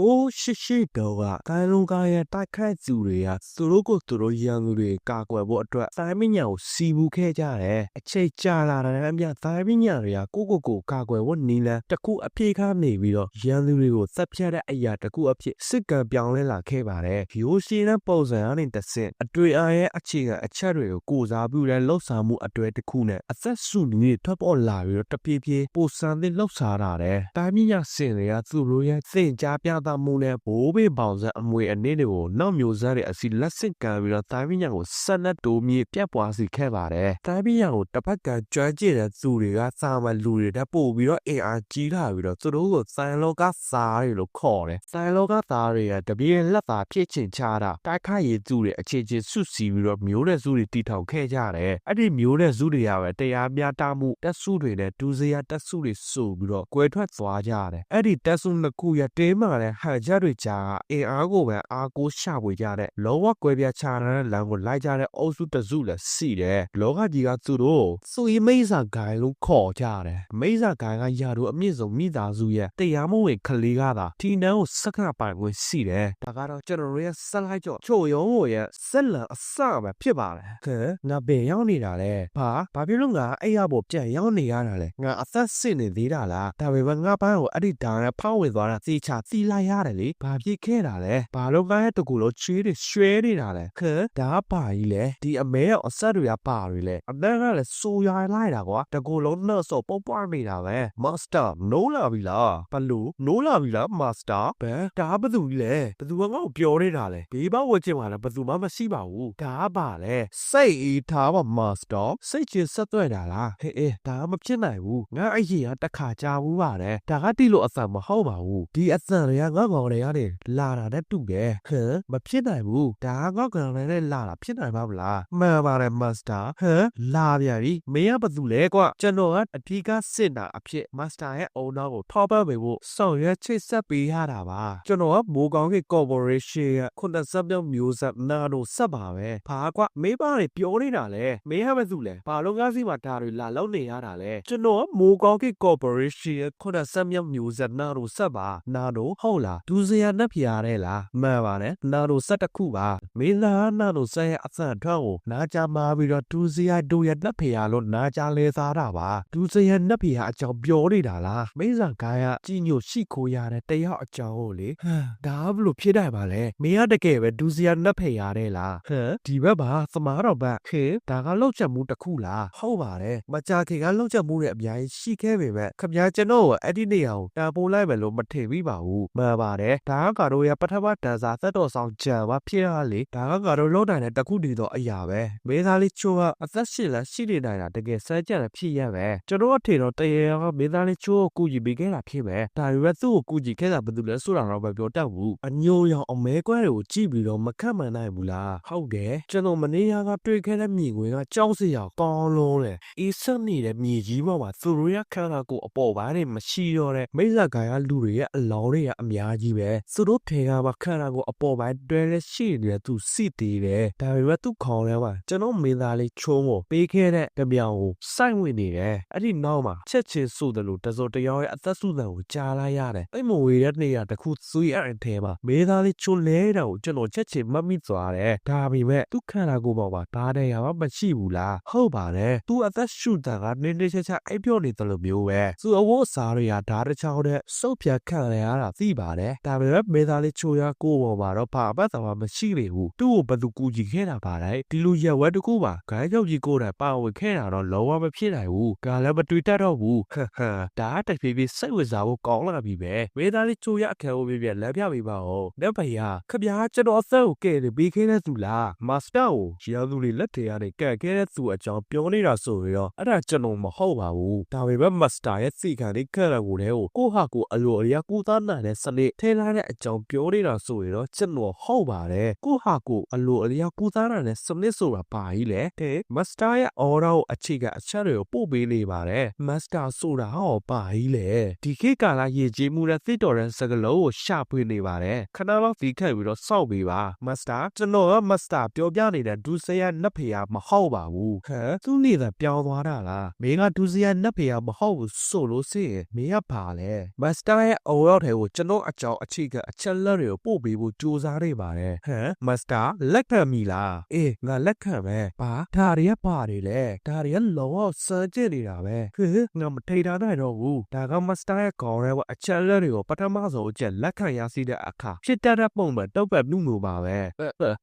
ဟိုးရှိရှိတော့ကကိုင်းလုံးကားရဲ့တိုက်ခိုက်သူတွေကသူတို့ကိုသူတို့ရန်သူတွေကာကွယ်ဖို့အတွက်တိုင်းမညာကိုစီမှုခဲ့ကြတယ်အချိန်ကြာလာတဲ့အမြတိုင်းမညာတွေကကိုကိုကိုကာကွယ်ဖို့နီလန်တစ်ခုအပြည့်ခါနေပြီးတော့ရန်သူတွေကိုသတ်ဖြတ်တဲ့အရာတစ်ခုအဖြစ်စစ်ကံပြောင်းလဲလာခဲ့ပါတယ်ရိုးရှင်းတဲ့ပုံစံအနေနဲ့တစ်ဆင့်အတွေ့အရဲ့အခြေခံအချက်တွေကိုကိုစားပြုတဲ့လှုပ်ဆောင်မှုအတွေ့တစ်ခုနဲ့အသက်စုနည်းထွက်ပေါ်လာပြီးတော့တပြေးပြေးပိုစံသစ်လှုပ်ရှားတာတယ်တိုင်းမညာစင်တွေကသူတို့ရဲ့စင်ကြားပြသမှုနဲ့ဘိုးဘေးပေါင်စံအမွေအနည်းတွေကိုနောက်မျိုးစားတွေအစီလက်စစ်ကံပြီးတော့တိုင်းမညာကိုဆက်လက်တိုးမြေပြတ်ပွားစေခဲ့ပါတယ်တိုင်းမညာကိုတစ်ဖက်ကကြွမ်းကျင်တဲ့သူတွေကစာမလူတွေတက်ပို့ပြီးတော့အင်အားကြီးလာပြီးတော့သူတို့ကိုစိုင်းလောကစားတွေလို့ခေါ်တယ်စိုင်းလောကသားတွေကတပြေးလက်သာဖြစ်ချင်ချတာတိုက်ခိုက်ရည်သူတွေအခြေချင်းဆုစီပြီးတော့မျိုးတဲ့စုတွေတီထောင်ခဲ့ကြတယ်အဲ့ဒီမျိုးတဲ့စုတွေကပဲတရားမျှတမှုတက်စုတွေနဲ့ဒူစရာတက်စုတွေဆိုပြီးတော့ကွဲထွက်သွားကြတယ်အဲ့ဒီတက်စုနှစ်ခုရတင်းမာတဲ့ဟန်ချက်တွေကြားကအင်အားကိုပဲအားကိုးရှာဖွေကြတဲ့လောကကွဲပြားခြားတဲ့လမ်းကိုလိုက်ကြတဲ့အုပ်စုတစုလည်းစီတယ်လောကကြီးကသူတို့စုယမိတ်စာဂိုင်းလို့ခေါ်ကြတယ်မိတ်စာဂိုင်းကရာတို့အမြင့်ဆုံးမိသားစုရဲ့တရားမဝင်ကလေးကသာဒီနန်းကိုစက္ကပိုင်ဝင်စီတယ်ဒါကတော့ကျွန်တော်တို့ရဲ့ဆက်လိုက်ကြောချိုရုံးကိုရဲ့ဆက်လံအစပဲဖြစ်ပါတယ်ခဲငါဘယ်ရောက်နေတာလဲဘာဘာဖြစ်လို့ငါအဲ့ရပေါ်ပြန်ရောက်နေရတာလဲငါအသက်စစ်နေသေးတာလားဒါပေမဲ့ငါပန်းကိုအဲ့ဒီဒါနဲ့ဖောက်ဝင်သွားတာသေချာသီလိုက်ရတယ်လေဘာဖြစ်ခဲ့တာလဲဘာလို့ငါရဲ့တကူလို့ချွေးတွေရွှဲနေတာလဲခဲဒါကပါကြီးလေဒီအမဲရောအဆက်တွေကပါတွေလေအသက်ကလည်းစိုးရွာလိုက်တာကွာတကူလုံးနှော့ဆော့ပုတ်ပွားနေတာပဲမာစတာနိုးလာပြီလားဘလို့နိုးလာပြီလားမာစတာဘယ်ဒါဘသူကြီးလဲဘသူကငါ့ကိုပြောနေတာလဲဘေးဘဝချင်ပါလားဘသူမှမရှိပါဘူးဒါကပါလေစိတ်အေးထားပါမာစတာစိတ်ချဆက်သွဲတာလားဟေးအေးဒါကမဖြစ်နိုင်ဘူးငါအဲ့ကြီးကတစ်ခါကြာဘူးပါတယ်ဒါကတိလို့အဆန်မဟုတ်ပါဘူးဒီအဆန်တွေကငါ့ကောင်တွေကနေလာတာနဲ့တူတယ်ဟမ်မဖြစ်နိုင်ဘူးဒါကငါ့ကောင်တွေနဲ့လာတာဖြစ်နိုင်ပါမလားမှန်ပါတယ်မာစတာဟမ်လာပြန်ပြီမင်းကဘာသူလဲကွကျွန်တော်ကအဓိကစစ်တာအဖြစ်မာစတာရဲ့အုံနောက်ကိုထောက်ပံ့ပေးဖို့ဆောင်ရွက်ချိတ်ဆက်ပေးရတာပါကျွန်တော်ကမိုးကောင်းကကော်ပိုရေးရှင်းရဲ့ခုနစပ်ပြောင်းမျိုးဆက်နာတို့ဆက်ပါပဲဘာကွမေးပါတွေပြောနေတာလဲမင်းကဘာသူလဲဘာလို့ငါးစီမှာဒါတွေလာလောက်နေရတာလဲကျွန်တော်ကမိုးကောင်းကကော်ပိုရေးရှင်းရဲ့ခုနစပ်ပြောင်းမျိုးဆက်နာတို့ဆက်ပါနာတို့ဟုတ်လားဒူစရာနှက်ဖျားတဲ့လားမှန်ပါတယ်နာတို့ဆက်တစ်ခုပါမင်းသားနာတို့ဆက်ရဲ့အဆန်ထွက်ကိုနားကြမှာပြီးတော့ဒူစရာတို့ရဲ့နှက်ဖျားလို့နားကြလဲစားတာပါဒူစရာနှက်ဖျားအကြောင်းပြောနေတာလားမိစ္ဆာကိုင်းကကြည်ညိုရှိခိုးရတဲ့တယောက်အကြောင်းကိုလေဟမ်ဒါဘလို့ဖြစ်နိုင်ပါလဲမင်းကတကယ်ပဲဒူစရာနှက်ဖျားတဲ့လားဟမ်ဒီဘက်ပါသမားတော်ဘက်ခေဒါကလောက်ချက်မှုတစ်ခုလားဟုတ်ပါတယ်မကြခင်ကလောက်ချက်မှုတွေအများကြီးရှိခဲ့ပေမဲ့ခမညာကျွန်တော်ကအဲ့ဒီနေရာကိုတာပိုးလိုက်မယ်လို့မထင်မိပါဘူးမှန်ပါတယ်ဒါကကတော့ရပထမတန်းစာသက်တော်ဆောင်ကြံပါဖြစ်ရလေဒါကကတော့လောက်နိုင်တဲ့တစ်ခုတည်းသောအရာပဲမင်းသားလေးချိုးကအသက်ရှင်လက်ရှိနေနိုင်တာတကယ်စမ်းကြံတဲ့ဖြစ်ရပဲကျွန်တော်အထင်တော့တရေကမင်းသားလေးချိုးကိုကူညီပေးခဲ့တာဖြစ်ပဲဒါပေမဲ့သူ့ကိုကူညီခဲ့တာဘယ်သူလဲဆိုတာတော့မပြောတတ်ဘူးအညိုရောင်အမဲကွဲတွေကိုကြည့်ပြီးတော့မခတ်မှန်နိုင်ဘူးလားဟုတ်တယ်ကျွန်တော်မနေ့ကတွေ့ခဲ့တဲ့မြင်ကွင်းကကြောက်စရာကောင်းလုံးတယ်အေးဆက်နေတဲ့မြေကြီးပေါ်မှာသူတို့ရခန္ဓာကိုယ်အပေါ်ပိုင်းတွေမရှိတော့တဲ့မိစ္ဆာကိုင်ကလူတွေရဲ့အလောင်းတွေကအများကြီးပဲသူတို့ထေကမှခန္ဓာကိုယ်အပေါ်ပိုင်းတွဲလက်ရှိနေတဲ့သူစီသေးတယ်ဒါပေမဲ့သူခေါင်းထဲမှာကျွန်တော်မင်းသားလေးချုံးကိုပေးခဲ့တဲ့တပြောင်ကိုစိုက်ဝင်နေတယ်အဲ့ဒီနောက်မှာချက်ချင်းဆိုတယ်လို့တစောတယောက်ရဲ့အသက်ဆုသံကိုကြားလိုက်ရတယ်အဲ့မဝေတဲ့နေရာတစ်ခုသွေးအဲ့ထဲမှာမင်းသားလေးချုံလဲတာကိုကျွန်တော်ချက်ချင်းမမိသွားတယ်ဒါပေမဲ့သူခန္ဓာကိုယ်ပေါ်မှာဒါတဲ့ရမှာမရှိဘူးလားဟုတ်ပါတယ်သူအသက်ရှူတာကနင်းနေချက်ချက်အိပ်ပြောနေတယ်လို့မျိုးပဲသူအဝတ်အစားတွေကဓာတ်တစ်ချောင်းနဲ့စုပ်ဖြတ်ခံရတာသိပါတယ်ဒါပေမဲ့မေသားလေးချိုရကိုပေါ်မှာတော့ဘာအပတ်သာမရှိလေဘူးသူ့ကိုဘယ်သူကူကြည့်ခဲ့တာပါလဲဒီလိုရက်ဝက်တကူပါဂိုင်းကြောက်ကြီးကိုယ်တိုင်ပါဝင်ခဲ့တာတော့လုံးဝမဖြစ်နိုင်ဘူးကလည်းမတွေ့တတ်တော့ဘူးဟဟဒါတဖြည်းဖြည်းစိတ်ဝင်စားဖို့ကောင်းလာပြီပဲမေသားလေးချိုရအခန်းကိုပြပြလက်ပြပေးပါဦးလက်ဖယားခပြားကျွန်တော်အသက်ကိုကဲတယ်ပေးခဲ့တဲ့သူလားမာစတာကိုရာသူတွေလက်ထဲကနေကဲခဲ့တဲ့သူအကြောင်းပြောနေတာဆိုရင်တော့အဲ့ဒါကျွန်တော်မဟုတ်ပါဘူးဒါပေမဲ့မစတာရဲ့စီခံလေးခက်ရကိုတဲ့ကိုကိုဟာကိုအလိုအလျာကူသားနိုင်တဲ့စနစ်ထဲလာတဲ့အကြောင်းပြောနေတာဆိုရင်တော့ကျွန်တော်ဟုတ်ပါတယ်ကိုဟာကိုအလိုအလျာကူသားနိုင်တဲ့စနစ်ဆိုတာဘာကြီးလဲတဲ့မစတာရဲ့အော်ရာကိုအခြေခံအချက်တွေကိုပို့ပေးနေပါတယ်မစတာဆိုတာဟောဘာကြီးလဲဒီခေတ်ကာလရည်ကြီးမှုတဲ့သစ်တော်တဲ့စကလုံးကိုရှာဖွေနေပါတယ်ခဏလောက်ဒီခက်ပြီးတော့စောက်ပေးပါမစတာကျွန်တော်ကမစတာပြောပြနေတဲ့ဒူဆယာနတ်ဖေယာမဟုတ်ပါဘူးဟမ်သူ့နေတာပြောင်းသွားတာလားမင်းကဒူဆယာနတ်ဖေယာမဟုတ်ဘူးဆိုလို့စိရင်မင်းကပါလဲမစတာရဲ့အော်ရောက်တယ်ကိုကျွန်တော်အကြောင်းအခြေခံအချက်လက်တွေကိုပို့ပေးဖို့ကြိုးစားနေပါတယ်ဟမ်မစ္စတာလက်ခံပြီလားအေးငါလက်ခံပဲဘာဒါတွေကပါတယ်လေဒါတွေကလောကစမ်းကြည့်နေတာပဲဟဲ့ငါမထိတာနိုင်တော့ဘူးဒါကမစ္စတာရဲ့ခေါင်းထဲကအချက်လက်တွေကိုပထမဆုံးအချက်လက်ခံရရှိတဲ့အခါဖြစ်တတ်တဲ့ပုံပဲတုတ်ပတ်မှုမျိုးပါပဲ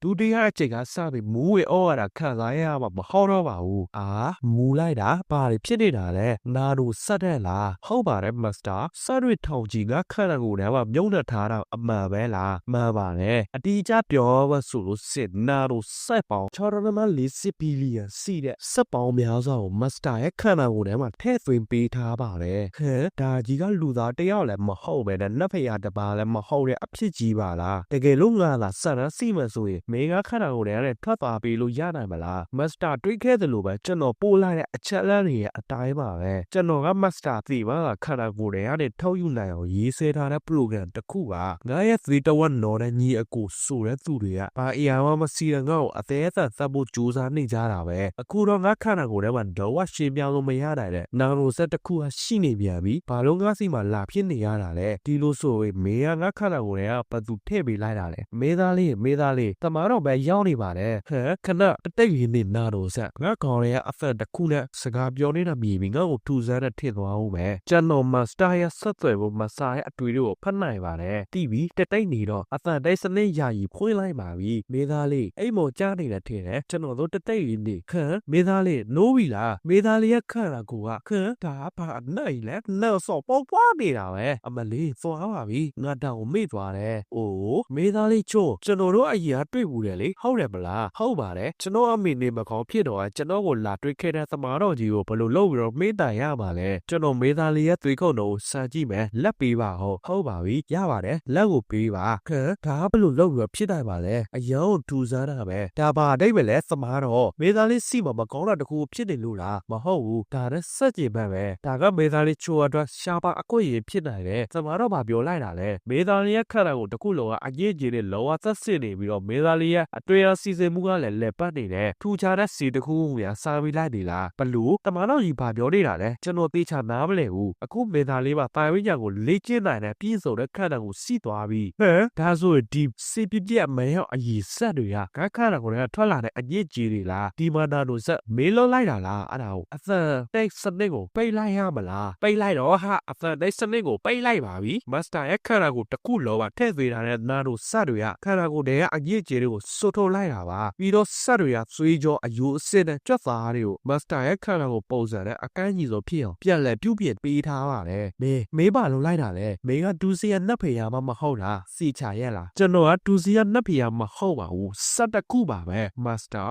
ဒုတိယအချိန်ကစပြီးမူးဝေဩရတာခံစားရမှာမဟုတ်တော့ပါဘူးအာမူလိုက်တာဘာတွေဖြစ်နေတာလဲနာတို့စက်တဲ့လားဟုတ်ပါတယ်မစ္စတာစက်တွေထောင်ကြီးကခန္ဓာကိုယ်ထဲမှာမြုံနှထားတာအမှန်ပဲလားမှန်ပါတယ်အတီးကြပြောပါဆိုလို့စစ်နာတို့စက်ပေါင်း640ဘီလီယံစီတဲ့စက်ပေါင်းများစွာကိုမစ္စတာရဲ့ခန္ဓာကိုယ်ထဲမှာထည့်သွင်းပေးထားပါတယ်ဟဲ့ဒါကြီးကလူသားတယောက်လည်းမဟုတ်ပဲနဲ့နတ်ဖရာတစ်ပါးလည်းမဟုတ်တဲ့အဖြစ်ကြီးပါလားတကယ်လို့ငါသာစက်ရန်စီမဆိုရင်မေကခန္ဓာကိုယ်ထဲကနေထွက်သွားပေးလို့ရနိုင်မလားမစ္စတာတွေးခဲ့တယ်လို့ပဲကျွန်တော်ပို့လိုက်တဲ့အချက်အလက်တွေရဲ့အတိုင်းပါပဲကျွန်တော်ကမစ္စတာသိပါကခန္ဓာကိုယ်ထဲကနေထုတ်ယူနိုင်အောင်ရေးဆွဲထားတဲ့ program တစ်ခုပါငါရဲ့သေတဝက်နော်တဲ့ညီအကိုဆိုတဲ့သူတွေကဘာအရာမှမစီရငါ့ကိုအသေးအသက်သတ်ဖို့ကြိုးစားနေကြတာပဲအခုတော့ငါခန္ဓာကိုယ်ထဲမှာတော့ဝရှင်းပြောင်းလို့မရနိုင်တဲ့နာရိုဆက်တစ်ခုကရှိနေပြန်ပြီဘာလို့ငါစီမှာလာဖြစ်နေရတာလဲဒီလိုဆိုရင်မေကငါခန္ဓာကိုယ်ထဲကဘသူထည့်ပေးလိုက်တာလဲမေသားလေးမေသားလေးတမတော့ပဲရောက်နေပါတယ်ဟဲ့ခဏတတိတ်ရင်းနေနာရိုဆက်ငါခေါင်းရဲ့အဖက်တစ်ခုနဲ့စကားပြောနေတာမြည်ပြီးငါ့ကိုထူဆန်းတဲ့ထင်သွားဦးပဲကျွန်တော်မစတာရဲ့ဆက်သွယ်ဖို့မစာရဲ့အတွေ့အကြုံကိုဖတ်နိုင်ပါတယ်တီးပြီးတတိတ်နေတော့အသံတိတ်စနစ်ယာယီဖွင့်လိုက်ပါပြီမေသားလေးအိမ်မောကြားနေတဲ့ထင်တယ်ကျွန်တော်တို့တတိတ်ရင်းနေခန့်မေသားလေးနိုးပြီလားမေသားလေးရဲ့ခန့်လာကိုကခန့်ဒါဘာနိုင်လဲနောက်ဆော့ပေါပွားနေတာပဲအမလေးသွားပါပြီငါတောင်မေ့သွားတယ်အိုးမေသားလေးချို့ကျွန်တော်တို့အရင်ကတွေ့ဘူးတယ်လေဟုတ်တယ်မလားဟုတ်ပါတယ်ကျွန်တော်အမေနေမကောင်းဖြစ်တော့ကျွန်တော်ကိုလာတွေ့ခဲ့တဲ့သမားတော်ကြီးကိုဘယ်လိုလုပ်ပြီးတော့မေ့တိုင်ရပါလဲကျွန်တော်မေသားလေးရဲ့သွေးခုံတော်ကိုစမ်းကြည့်မယ်လက်ပေးပါဟုတ်ဟုတ်ပါပြီရပါတယ်လက်ကိုပေးပါခန့်ဒါဘယ်လိုလုပ်ပြီးတော့ဖြစ်နိုင်ပါလဲအယံကိုထူဆန်းတာပဲဒါပါအတိတ်ပဲလဲသမားတော်မေသားလေးစီမမကောင်းတာတခုဖြစ်နေလို့လားမဟုတ်ဘူးဒါနဲ့စက်ကြင်ဘက်ပဲဒါကမေသားလေးချိုအတွက်ရှားပါအကွက်ရဖြစ်နိုင်တယ်သမားတော်ဘာပြောလိုက်တာလဲမေသားလေးရဲ့ခန္ဓာကိုတခုလုံးကအရေးကြီးတဲ့လောကသက်စစ်နေပြီးတော့မေသားလေးရဲ့အတွေ့အစီစဉ်မှုကလည်းလက်ပတ်နေတယ်ထူခြားတဲ့စီတခုခုများစာပြီးလိုက်နေလားဘလို့တမန်တော်ကြီးဘာပြောနေတာလဲကျွန်တော်သေချာနားမလဲဘူးအခုမေသားလေးပါတာဝိညာဉ်ကိုလေ့ကျင့်နိုင်တဲ့ပြည့်စုံတဲ့ခန္ဓာကိုစီးသွားပြီဟဲ့ဒါဆိုရင်ဒီစီပြပြက်မဲရောက်အည်ဆက်တွေကဂတ်ခန္ဓာကိုလည်းထွက်လာတဲ့အညစ်ကြီးတွေလားဒီမာနာတို့ဆက်မေးလို့လိုက်တာလားအဲ့ဒါကိုအသံတိတ်စနစ်ကိုပိတ်လိုက်ရမလားပိတ်လိုက်တော့ဟာအသံတိတ်စနစ်ကိုပိတ်လိုက်ပါပြီမစတာရဲ့ခန္ဓာကိုတစ်ခုလောပါထည့်သွင်းထားတဲ့နာတို့စတွေကခန္ဓာကိုယ်တွေကအညစ်ကြေးတွေကိုစွတ်ထုတ်လိုက်တာပါပြီးတော့စက်တွေကသွေးကြောအယိုးအစစ်နဲ့ကြွက်သားတွေကိုမစတာရဲ့ခန္ဓာကိုယ်ပုံစံနဲ့အကန့်ကြီးဆိုဖြစ်အောင်ပြန်လဲပြုတ်ပြပေးထားပါတယ်မေးမေးပါလုံးလိုက်တာလေမေးကဒူစီယာနတ်ဖေယာမမဟုတ်လားစီချာရဲ့လားကျွန်တော်ကဒူစီယာနတ်ဖေယာမဟုတ်ပါဘူးစက်တစ်ခုပါပဲမစတာ